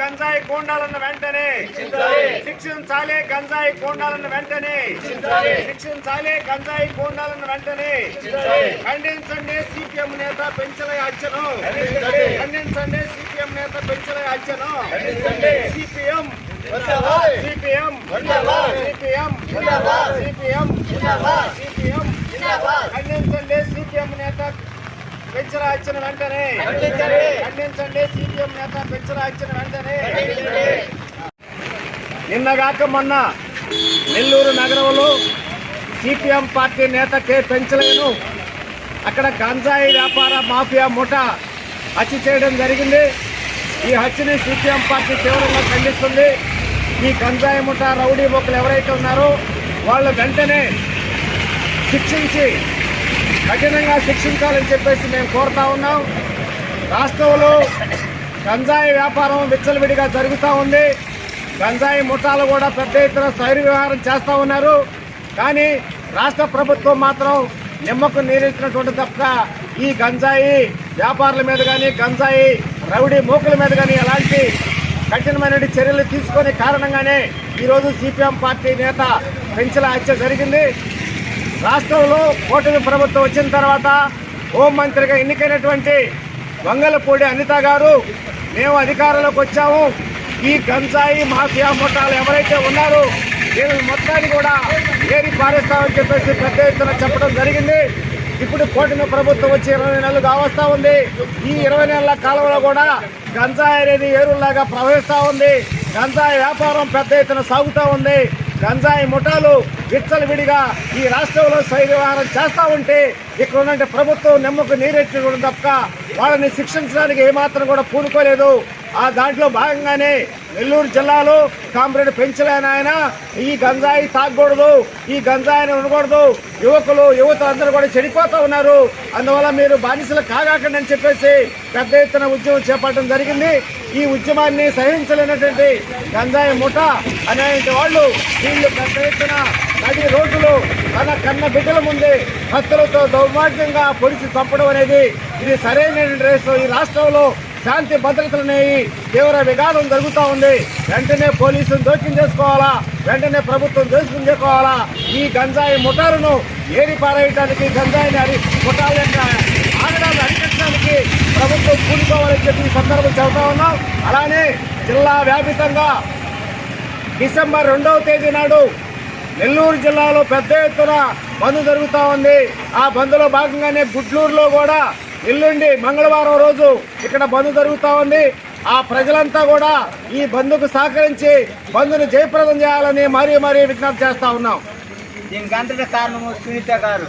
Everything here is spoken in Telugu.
గంజాయి గూండాలను వెంటనే. శిక్షించాలి గంజాయి గూండాలను వెంటనే. శిక్షించాలి గంజాయి గూండాలను వెంటనే. ఖండించండి సిపిఎం నేత పెంచల హత్యను ఖండించండి. సిపిఎం నేత Penchala హత్యను CPM. CPM. CPM. CPM CPM ఖండించండి సిపిఎం నేత పెంచల హత్యను వెంటనే. ఖండించండి. సిపిఎం నేత పెంచల హత్యను వెంటనే నిన్నగాక మొన్న నెల్లూరు నగరంలో సిపిఎం పార్టీ నేత కె పెంచలేను. అక్కడ గంజాయి వ్యాపార మాఫియా ముఠా హత్య చేయడం జరిగింది. ఈ హత్యని సిపిఎం పార్టీ తీవ్రంగా ఖండిస్తుంది. ఈ గంజాయి ముఠా రౌడీ మొక్కలు ఎవరైతే ఉన్నారో వాళ్ళు వెంటనే శిక్షించి కఠినంగా శిక్షించాలని చెప్పేసి మేము కోరుతా ఉన్నాం. రాష్ట్రంలో గంజాయి వ్యాపారం విచ్చలవిడిగా జరుగుతూ ఉంది. గంజాయి ముఠాలు కూడా పెద్ద ఎత్తున సైరు వ్యవహారం చేస్తూ ఉన్నారు. కానీ రాష్ట్ర ప్రభుత్వం మాత్రం నిమ్మకు నీరించినటువంటి తప్ప ఈ గంజాయి వ్యాపారుల మీద కానీ గంజాయి రౌడీ మూకల మీద కానీ ఎలాంటి కఠినమైన చర్యలు తీసుకునే కారణంగానే ఈరోజు సిపిఎం పార్టీ నేత పెంచల హత్య జరిగింది. రాష్ట్రంలో కూటమి ప్రభుత్వం వచ్చిన తర్వాత హోంమంత్రిగా ఎన్నికైనటువంటి వంగలపూడి అనిత గారు మేము అధికారంలోకి వచ్చాము. ఈ గంజాయి మాఫియా ముఠాలు ఎవరైతే ఉన్నారో వీళ్ళని మొత్తాన్ని కూడా ఏరి పారేస్తామని చెప్పేసి పెద్ద ఎత్తున చెప్పడం జరిగింది. ఇప్పుడు కూటమి ప్రభుత్వం వచ్చి ఇరవై నెలలు కావస్తూ ఉంది. ఈ ఇరవై నెలల కాలంలో కూడా గంజాయి అనేది ఏరులాగా ప్రవహిస్తూ ఉంది. గంజాయి వ్యాపారం పెద్ద ఎత్తున సాగుతూ ఉంది. గంజాయి ముఠాలు విచ్చలవిడిగా ఈ రాష్ట్రంలో వ్యవహారం చేస్తూ ఉంటే ఇక్కడ ఉన్నటువంటి ప్రభుత్వం నెమ్మకు నీరెట్టడం తప్ప వాళ్ళని శిక్షించడానికి ఏమాత్రం కూడా పూనుకోలేదు. ఆ దాంట్లో భాగంగానే నెల్లూరు జిల్లాలో కామ్రేడ్ పెంచలేని ఆయన. ఈ గంజాయి తాగకూడదు ఈ గంజాయిని ఉండకూడదు. యువకులు యువత అందరూ కూడా చెడిపోతూ ఉన్నారు. అందువల్ల మీరు బానిసలు కాగాకండి అని చెప్పేసి పెద్ద ఎత్తున ఉద్యమం చేపట్టడం జరిగింది. ఈ ఉద్యమాన్ని సహించలేనటువంటి గంజాయి ముఠ అనేటువంటి వాళ్ళు వీళ్ళు పెద్ద ఎత్తున నది రోడ్డులు తన కన్న బిడ్డల ముందే భక్తులతో దౌర్మార్గంగా పొడిచి చంపడం అనేది ఇది సరైన ఈ రాష్ట్రంలో శాంతి భద్రతలున్నాయి తీవ్ర విఘాతం జరుగుతూ ఉంది. వెంటనే పోలీసులు జోక్యం చేసుకోవాలా? వెంటనే ప్రభుత్వం జోక్యం చేసుకోవాలా? ఈ గంజాయి ముఠాలను ఏరి పారేయడానికి గంజాయిని అరి ముఠాల యొక్క ఆగడాలను అరికట్టడానికి ప్రభుత్వం కూలుకోవాలని చెప్పి సందర్భం చెబుతా ఉన్నాం. అలానే జిల్లా వ్యాపితంగా డిసెంబర్ రెండవ తేదీ నాడు నెల్లూరు జిల్లాలో పెద్ద ఎత్తున బంద్ జరుగుతూ ఉంది. ఆ బంద్లో భాగంగానే గుడ్లూరులో కూడా ఎల్లుండి మంగళవారం రోజు ఇక్కడ బంద్ జరుగుతూ ఉంది. ఆ ప్రజలంతా కూడా ఈ బంద్కు సహకరించి బంద్ను జయప్రదం చేయాలని మరీ మరీ విజ్ఞప్తి చేస్తూ ఉన్నాం. దీనికి కారణము సునీత గారు.